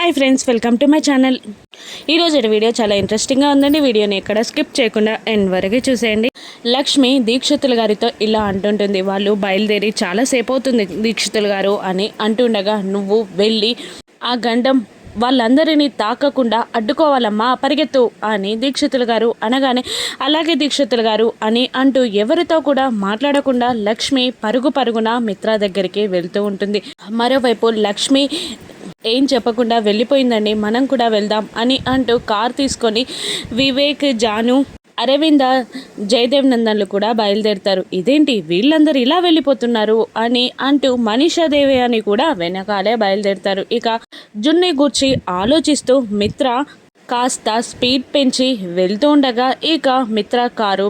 Hi friends welcome to my channel. ఈరోజు video చాలా ఇంట్రెస్టింగ్గా ఉందండి. వీడియోని ఎక్కడ స్కిప్ చేయకుండా ఎండ్ వరకు చూసేయండి. లక్ష్మి దీక్షితులు గారితో ఇలా అంటుంటుంది వాళ్ళు బయలుదేరి చాలాసేపు అవుతుంది దీక్షితులు గారు అని అంటుండగా నువ్వు వెళ్ళి ఆ గండం వాళ్ళందరినీ తాకకుండా అడ్డుకోవాలమ్మా పరిగెత్తు అని దీక్షితులు గారు అనగానే అలాగే దీక్షితులు గారు అని అంటూ ఎవరితో కూడా మాట్లాడకుండా లక్ష్మి పరుగు పరుగున మిత్ర దగ్గరికి వెళ్తూ ఉంటుంది. మరోవైపు లక్ష్మి ఏం చెప్పకుండా వెళ్ళిపోయిందండి మనం కూడా వెళ్దాం అని అంటూ కార్ తీసుకొని వివేక్ జాను అరవింద జయదేవ్ నందన్లు కూడా బయలుదేరుతారు. ఇదేంటి? వీళ్ళందరూ ఇలా వెళ్ళిపోతున్నారు అని అంటూ మనీషాదేవి అని కూడా వెనకాలే బయలుదేరుతారు. ఇక జున్ని గూర్చి ఆలోచిస్తూ మిత్ర కాస్త స్పీడ్ పెంచి వెళ్తూ ఉండగా ఇక మిత్ర కారు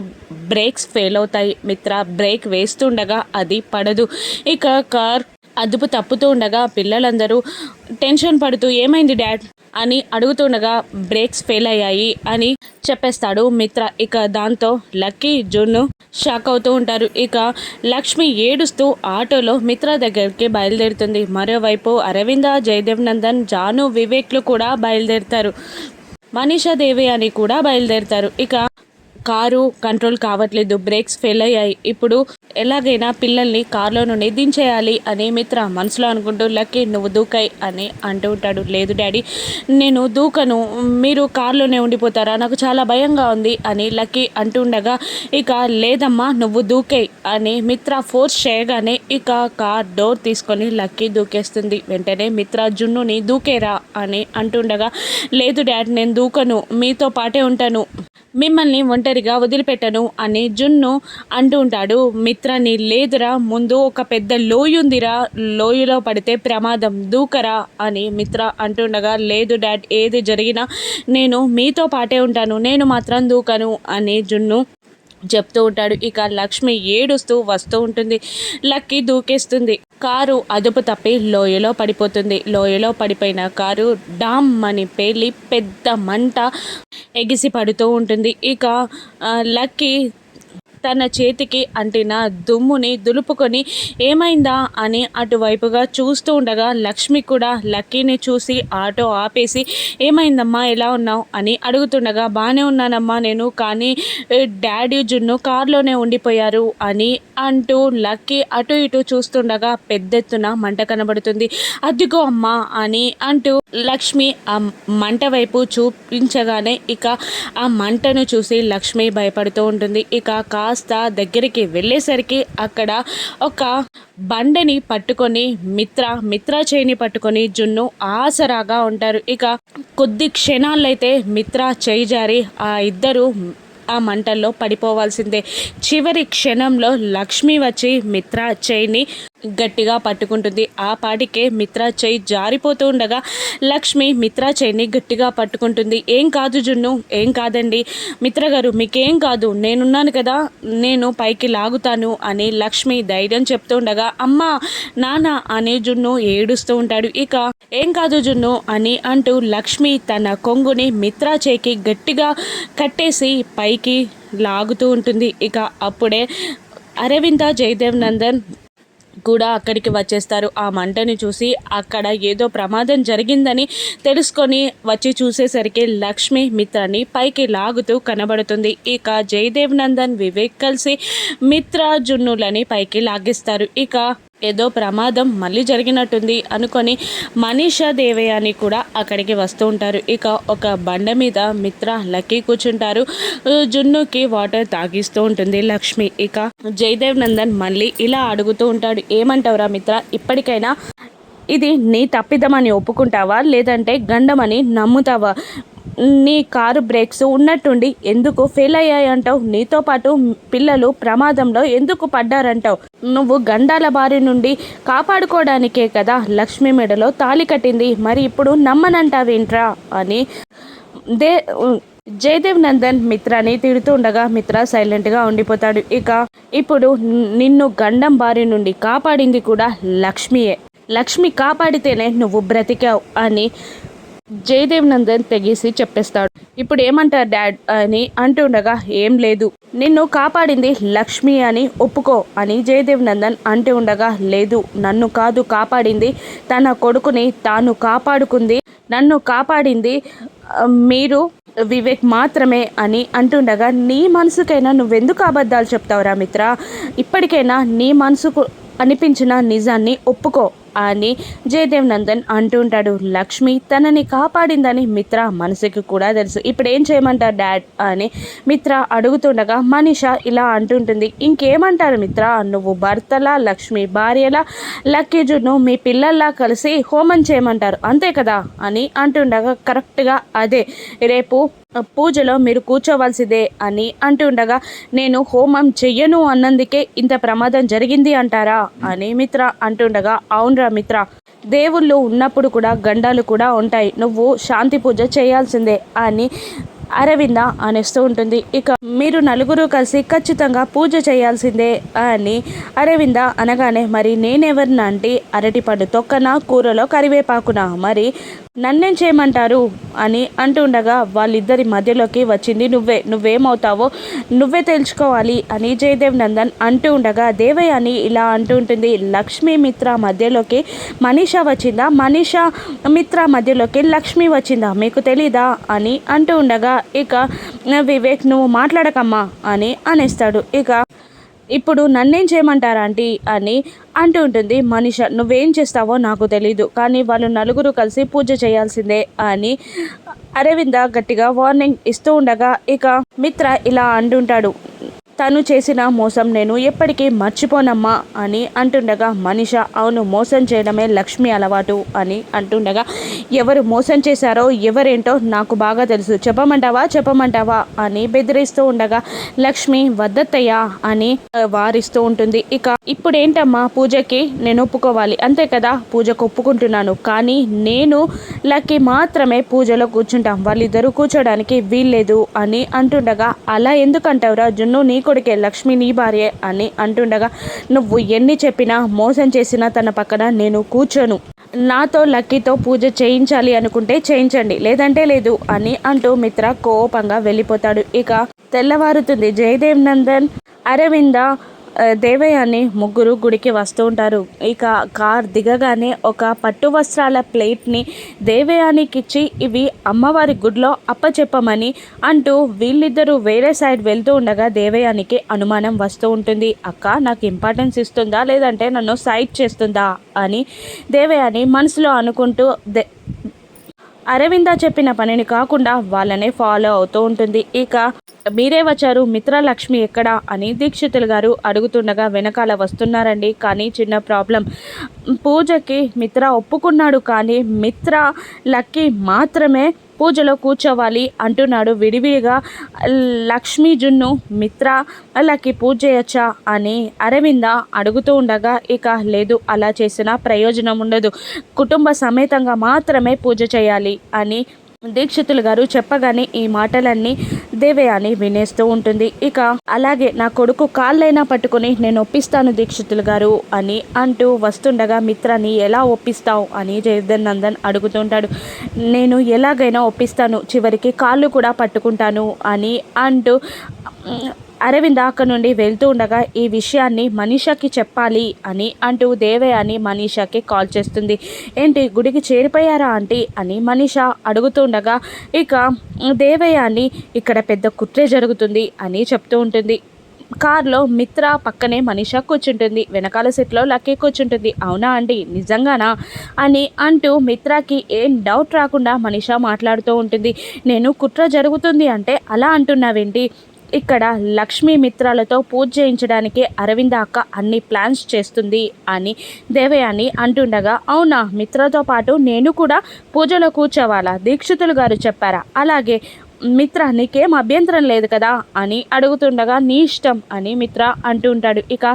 బ్రేక్స్ ఫెయిల్ అవుతాయి. మిత్ర బ్రేక్ వేస్తుండగా అది పడదు. ఇక కార్ అదుపు తప్పుతూ ఉండగా పిల్లలందరూ టెన్షన్ పడుతూ ఏమైంది డాడ్? అని అడుగుతుండగా బ్రేక్స్ ఫెయిల్ అయ్యాయి అని చెప్పేస్తాడు మిత్ర. ఇక దాంతో లక్కీ జున్ను షాక్ అవుతూ ఉంటారు. ఇక లక్ష్మి ఏడుస్తూ ఆటోలో మిత్ర దగ్గరికి బయలుదేరుతుంది. మరోవైపు అరవింద జయదేవ్ నందన్ జాను వివేక్లు కూడా బయలుదేరుతారు. మనీషా దేవి అని కూడా బయలుదేరుతారు. ఇక కారు కంట్రోల్ కావట్లేదు బ్రేక్స్ ఫెయిల్ అయ్యాయి. ఇప్పుడు ఎలాగైనా పిల్లల్ని కారులో నుండి దించేయాలి అని మిత్ర మనసులో అనుకుంటూ లక్కీ నువ్వు దూకాయి అని అంటూ ఉంటాడు. లేదు డాడీ నేను దూకను. మీరు కార్లోనే ఉండిపోతారా? నాకు చాలా భయంగా ఉంది అని లక్కీ అంటుండగా ఇక లేదమ్మా నువ్వు దూకాయి అని మిత్ర ఫోర్స్ చేయగానే ఇక కార్ డోర్ తీసుకొని లక్కీ దూకేస్తుంది. వెంటనే మిత్ర జున్నుని దూకేరా అని అంటుండగా లేదు డాడీ నేను దూకను. మీతో పాటే ఉంటాను. మిమ్మల్ని ఒంటరిగా వదిలిపెట్టను అని జున్ను అంటూ ఉంటాడు. మిత్రాన్ని లేదురా ముందు ఒక పెద్ద లోయ ఉందిరా లోయలో పడితే ప్రమాదం దూకరా అని మిత్ర అంటుండగా లేదు డాడ్ ఏది జరిగినా నేను మీతో పాటే ఉంటాను నేను మాత్రం దూకను అని జున్ను చెప్తూ ఉంటాడు. ఇక లక్ష్మి ఏడుస్తూ వస్తూ ఉంటుంది. లక్కీ దూకేస్తుంది. కారు అదుపు తప్పి లోయలో పడిపోతుంది. లోయలో పడిపోయిన కారు డామ్ అని పేలి పెద్ద మంట ఎగిసి పడుతూ ఉంటుంది. ఇక లక్కీ తన చేతికి అంటిన దుమ్ముని దులుపుకొని ఏమైందా అని అటువైపుగా చూస్తూ ఉండగా లక్ష్మి కూడా లక్కీని చూసి ఆటో ఆపేసి ఏమైందమ్మా ఎలా ఉన్నావు? అని అడుగుతుండగా బాగానే ఉన్నానమ్మా నేను కానీ డాడీ జున్ను కారులోనే ఉండిపోయారు అని అంటూ లక్కీ అటు ఇటు చూస్తుండగా పెద్దెత్తున మంట కనబడుతుంది. అదిగో అమ్మా అని అంటూ లక్ష్మి ఆ మంట వైపు చూపించగానే ఇక ఆ మంటను చూసి లక్ష్మి భయపడుతూ ఉంటుంది. ఇక కాస్త దగ్గరికి వెళ్ళేసరికి అక్కడ ఒక బండని పట్టుకొని మిత్ర మిత్ర చేయిని పట్టుకొని జున్ను ఆసరాగా ఉంటారు. ఇక కొద్ది క్షణాలైతే మిత్ర చేయి జారి ఆ ఇద్దరు ఆ మంటల్లో పడిపోవాల్సిందే. చివరి క్షణంలో లక్ష్మి వచ్చి మిత్ర చేయిని గట్టిగా పట్టుకుంటుంది. ఆ పాటికే మిత్రా చేయి జారిపోతూ ఉండగా లక్ష్మి మిత్రా చేయిని గట్టిగా పట్టుకుంటుంది. ఏం కాదు జున్ను ఏం కాదండి. మిత్ర గారు మీకేం కాదు. నేనున్నాను కదా నేను పైకి లాగుతాను అని లక్ష్మి ధైర్యం చెప్తూ ఉండగా అమ్మ నాన్న అనే జున్ను ఏడుస్తూ ఉంటాడు. ఇక ఏం కాదు జున్ను అని అంటూ లక్ష్మి తన కొంగుని మిత్రా చేయికి గట్టిగా కట్టేసి పైకి లాగుతూ ఉంటుంది. ఇక అప్పుడే అరవింద జయదేవ్ నందన్ కూడా అక్కడికి వచ్చేస్తారు. ఆ మంటని చూసి అక్కడ ఏదో ప్రమాదం జరిగిందని తెలుసుకొని వచ్చి చూసేసరికి లక్ష్మి మిత్రని పైకి లాగుతూ కనబడుతుంది. ఇక జయదేవ్ నందన్ వివేక్ కలిసి మిత్ర జున్నులని పైకి లాగిస్తారు. ఇక ఏదో ప్రమాదం మళ్ళీ జరిగినట్టుంది అనుకొని మనీషా దేవయాని కూడా అక్కడికి వస్తూ ఉంటారు. ఇక ఒక బండ మీద మిత్ర లక్కీ కూర్చుంటారు. జున్నుకి వాటర్ తాగిస్తూ ఉంటుంది లక్ష్మి. ఇక జయదేవ్ నందన్ మళ్ళీ ఇలా అడుగుతూ ఉంటాడు. ఏమంటావురా మిత్ర ఇప్పటికైనా ఇది నీ తప్పిదమని ఒప్పుకుంటావా? లేదంటే గండమని నమ్ముతావా? నీ కారు బ్రేక్స్ ఉన్నట్టుండి ఎందుకు ఫెయిల్ అయ్యాయంటావు? నీతో పాటు పిల్లలు ప్రమాదంలో ఎందుకు పడ్డారంటావు? నువ్వు గండాల బారి నుండి కాపాడుకోవడానికే కదా లక్ష్మి మెడలో తాలి కట్టింది. మరి ఇప్పుడు నమ్మనంటావేంట్రా? అని దే జయదేవ్ నందన్ మిత్రాని తిడుతుండగా మిత్ర సైలెంట్గా ఉండిపోతాడు. ఇక ఇప్పుడు నిన్ను గండం బారి నుండి కాపాడింది కూడా లక్ష్మియే. లక్ష్మి కాపాడితేనే నువ్వు బ్రతికావు అని జయదేవ్ నందన్ తెగేసి చెప్పేస్తాడు. ఇప్పుడు ఏమంటారు డాడ్ అని అంటుండగా ఏం లేదు. నిన్ను కాపాడింది లక్ష్మి అని ఒప్పుకో అని జయదేవ్ నందన్ అంటూ ఉండగా లేదు నన్ను కాదు కాపాడింది తన కొడుకుని తాను కాపాడుకుంది. నన్ను కాపాడింది మీరు వివేక్ మాత్రమే అని అంటుండగా నీ మనసుకైనా నువ్వెందుకు అబద్ధాలు చెప్తావురా మిత్ర? ఇప్పటికైనా నీ మనసుకు అనిపించిన నిజాన్ని ఒప్పుకో అని జయదేవ్ నందన్ అంటుంటాడు లక్ష్మి తనని కాపాడిందని మిత్ర మనసుకి కూడా తెలుసు. ఇప్పుడు ఏం చేయమంటారు డాడ్ అని మిత్ర అడుగుతుండగా మనీష ఇలా అంటుంటుంది. ఇంకేమంటారు మిత్ర? నువ్వు భర్తలా లక్ష్మి భార్యలా లక్కీజును మీ పిల్లల్లా కలిసి హోమం చేయమంటారు. అంతే కదా? అని అంటుండగా కరెక్ట్గా అదే. రేపు పూజలో మీరు కూర్చోవలసిదే అని అంటుండగా నేను హోమం చెయ్యను అన్నందుకే ఇంత ప్రమాదం జరిగింది అంటారా? అని మిత్ర అంటుండగా అవునరా మిత్ర దేవుళ్ళు ఉన్నప్పుడు కూడా గండాలు కూడా ఉంటాయి. నువ్వు శాంతి పూజ చేయాల్సిందే అని అరవింద అనేస్తూ ఉంటుంది. ఇక మీరు నలుగురు కలిసి ఖచ్చితంగా పూజ చేయాల్సిందే అని అరవింద అనగానే మరి నేనెవరినా? అంటే అరటిపండు తొక్కన కూరలో కరివేపాకున. మరి నన్నేం చేయమంటారు? అని అంటుండగా వాళ్ళిద్దరి మధ్యలోకి వచ్చింది నువ్వే. నువ్వేమవుతావో నువ్వే తెలుసుకోవాలి అని జయదేవ్ నందన్ అంటూ ఉండగా దేవయ్య అని ఇలా అంటూ ఉంటుంది. లక్ష్మీ మిత్ర మధ్యలోకి మనీష వచ్చిందా? మనీష మిత్ర మధ్యలోకి లక్ష్మి వచ్చిందా? మీకు తెలీదా? అని అంటూ ఉండగా ఇక వివేక్ నువ్వు మాట్లాడకమ్మా అని అనేస్తాడు. ఇక ఇప్పుడు నన్నేం చేయమంటారా ఆంటీ? అని అంటూ ఉంటుంది మనిష నువ్వేం చేస్తావో నాకు తెలీదు కానీ వాళ్ళు నలుగురు కలిసి పూజ చేయాల్సిందే అని అరవింద గట్టిగా వార్నింగ్ ఇస్తూ ఉండగా ఇక మిత్ర ఇలా అంటుంటాడు. తను చేసిన మోసం నేను ఎప్పటికీ మర్చిపోనమ్మా అని అంటుండగా మనిష అవును మోసం చేయడమే లక్ష్మి అలవాటు అని అంటుండగా ఎవరు మోసం చేశారో ఎవరేంటో నాకు బాగా తెలుసు. చెప్పమంటావా చెప్పమంటావా? అని బెదిరిస్తూ ఉండగా లక్ష్మి వద్దత్తయ్యా అని వారిస్తూ ఉంటుంది. ఇక ఇప్పుడేంటమ్మా పూజకి నేను ఒప్పుకోవాలి. అంతే కదా పూజకు ఒప్పుకుంటున్నాను. కానీ నేను లక్కి మాత్రమే పూజలో కూర్చుంటాం. వాళ్ళిద్దరూ కూర్చోడానికి వీల్లేదు అని అంటుండగా అలా ఎందుకంటావురా? జున్ను నీకు కొడుకే లక్ష్మి నీ భార్య అని అంటుండగా నువ్వు ఎన్ని చెప్పినా మోసం చేసినా తన పక్కన నేను కూర్చోను. నాతో లక్కీతో పూజ చేయించాలి అనుకుంటే చేయించండి. లేదంటే లేదు అని అంటూ మిత్ర కోపంగా వెళ్ళిపోతాడు. ఇక తెల్లవారుతుంది. జయదేవ్ నందన్ అరవింద దేవయ్య అని ముగ్గురు గుడికి వస్తూ ఉంటారు. ఇక కార్ దిగగానే ఒక పట్టు వస్త్రాల ప్లేట్ని దేవయానికి ఇచ్చి ఇవి అమ్మవారి గుడిలో అప్పచెప్పమని అంటూ వీళ్ళిద్దరూ వేరే సైడ్ వెళ్తూ ఉండగా దేవయానికి అనుమానం వస్తూ ఉంటుంది. అక్క నాకు ఇంపార్టెన్స్ ఇస్తుందా? లేదంటే నన్ను సైడ్ చేస్తుందా? అని దేవయాని మనసులో అనుకుంటూ దే అరవింద చెప్పిన పనిని కాకుండా వాళ్ళనే ఫాలో అవుతూ ఉంటుంది. ఇక మీరే వచ్చారు మిత్ర లక్ష్మి ఎక్కడా అని దీక్షితులు గారు అడుగుతుండగా వెనకాల వస్తున్నారండి. కానీ చిన్న ప్రాబ్లం. పూజకి మిత్ర ఒప్పుకున్నాడు కానీ మిత్ర లక్కీ మాత్రమే పూజలో కూర్చోవాలి అంటున్నాడు. విడివిడిగా లక్ష్మీ జున్ను మిత్ర వాళ్ళకి పూజ చేయొచ్చా అని అరవింద అడుగుతూ ఉండగా ఇక లేదు అలా చేసినా ప్రయోజనం ఉండదు. కుటుంబ సమేతంగా మాత్రమే పూజ చేయాలి అని దీక్షితులు గారు చెప్పగానే ఈ మాటలన్నీ దేవయాని వినేస్తూ ఉంటుంది. ఇక అలాగే నా కొడుకు కాళ్ళైనా పట్టుకుని నేను ఒప్పిస్తాను దీక్షితులు గారు అని అంటూ వస్తుండగా మిత్రాన్ని ఎలా ఒప్పిస్తావు అని జయదన్ నందన్ అడుగుతుంటాడు. నేను ఎలాగైనా ఒప్పిస్తాను చివరికి కాళ్ళు కూడా పట్టుకుంటాను అని అంటూ అరవింద్ అక్కడి నుండి వెళ్తూ ఉండగా ఈ విషయాన్ని మనీషాకి చెప్పాలి అని అంటూ దేవయాని మనీషాకి కాల్ చేస్తుంది. ఏంటి గుడికి చేరిపోయారా ఆంటీ? అని మనీష అడుగుతుండగా ఇక దేవయాని ఇక్కడ పెద్ద కుట్రే జరుగుతుంది అని చెప్తూ ఉంటుంది. కార్లో మిత్ర పక్కనే మనీషా కూర్చుంటుంది. వెనకాల సీట్లో లక్కీ కూర్చుంటుంది. అవునా అండి నిజంగానా? అని అంటూ మిత్రకి ఏం డౌట్ రాకుండా మనీషా మాట్లాడుతూ ఉంటుంది. నేను కుట్ర జరుగుతుంది అంటే అలా అంటున్నావేంటి? ఇక్కడ లక్ష్మీ మిత్రాలతో పూజ చేయించడానికి అరవింద అక్క అన్ని ప్లాన్స్ చేస్తుంది అని దేవయాని అంటుండగా అవునా మిత్రతో పాటు నేను కూడా పూజలో కూర్చోవాలా? దీక్షితులు గారు చెప్పారా. అలాగే మిత్ర నీకేం అభ్యంతరం లేదు కదా? అని అడుగుతుండగా నీ ఇష్టం అని మిత్ర అంటూ ఉంటాడు. ఇక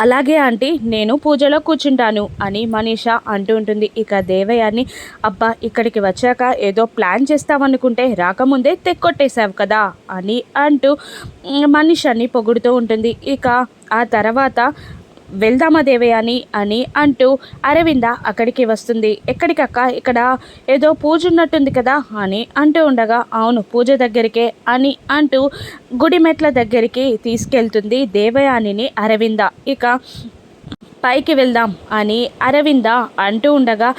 అలాగే ఆంటీ నేను పూజలో కూర్చుంటాను అని మనీష అంటూ ఉంటుంది. ఇక దేవయాన్ని అబ్బా ఇక్కడికి వచ్చాక ఏదో ప్లాన్ చేస్తామనుకుంటే రాకముందే తెక్కొట్టేశావు కదా అని అంటూ మ్, మనీషని పొగుడుతూ ఉంటుంది. ఇక ఆ తర్వాత వెళ్దామా దేవయాని అని అంటూ అరవింద అక్కడికి వస్తుంది. ఎక్కడికక్క? ఇక్కడ ఏదో పూజ ఉన్నట్టుంది కదా అని అంటూ ఉండగా అవును పూజ దగ్గరికే అని అంటూ గుడి మెట్ల దగ్గరికి తీసుకెళ్తుంది దేవయానిని అరవింద. ఇక పైకి వెళ్దాం అని అరవింద అంటూ ఉండగా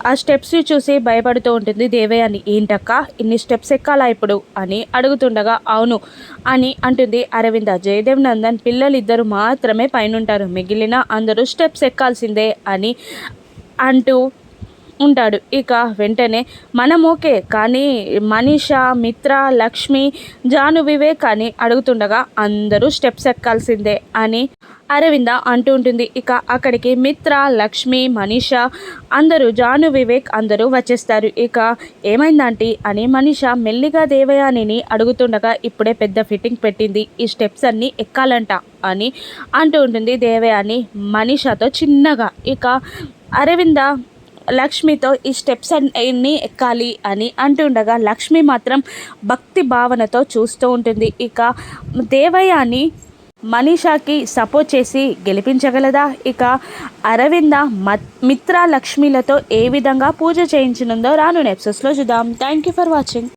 ఆ స్టెప్స్ చూసి భయపడుతూ ఉంటుంది దేవయాని ఏంటక్క? ఇన్ని స్టెప్స్ ఎక్కాలా ఇప్పుడు? అని అడుగుతుండగా అవును అని అంటుంది అరవింద. జయదేవ్ నందన్ పిల్లలు ఇద్దరు మాత్రమే పైనుంటారు. మిగిలిన అందరూ స్టెప్స్ ఎక్కాల్సిందే అని అంటూ ఉంటాడు. ఇక వెంటనే మనం ఓకే కానీ మనీష మిత్ర లక్ష్మి జాను వివేక్ అని అడుగుతుండగా అందరూ స్టెప్స్ ఎక్కాల్సిందే అని అరవింద అంటూ ఉంటుంది. ఇక అక్కడికి మిత్ర లక్ష్మి మనీష అందరూ జాను వివేక్ అందరూ వచ్చేస్తారు. ఇక ఏమైందంటీ అని మనీష మెల్లిగా దేవయానిని అడుగుతుండగా ఇప్పుడే పెద్ద ఫిట్టింగ్ పెట్టింది. ఈ స్టెప్స్ అన్నీ ఎక్కాలంట అని అంటూ ఉంటుంది దేవయాని మనీషతో చిన్నగా. ఇక అరవింద లక్ష్మితో ఈ స్టెప్స్ అన్ని ఎక్కాలి అని అంటుండగా లక్ష్మి మాత్రం భక్తి భావనతో చూస్తూ ఉంటుంది. ఇక దేవయాని మనీషాకి సపోర్ట్ చేసి గెలిపించగలదా? ఇక అరవింద మత్ మిత్ర లక్ష్మిలతో ఏ విధంగా పూజ చేయించనుందో రాను నెప్సెస్లో చూద్దాం. Thank you for watching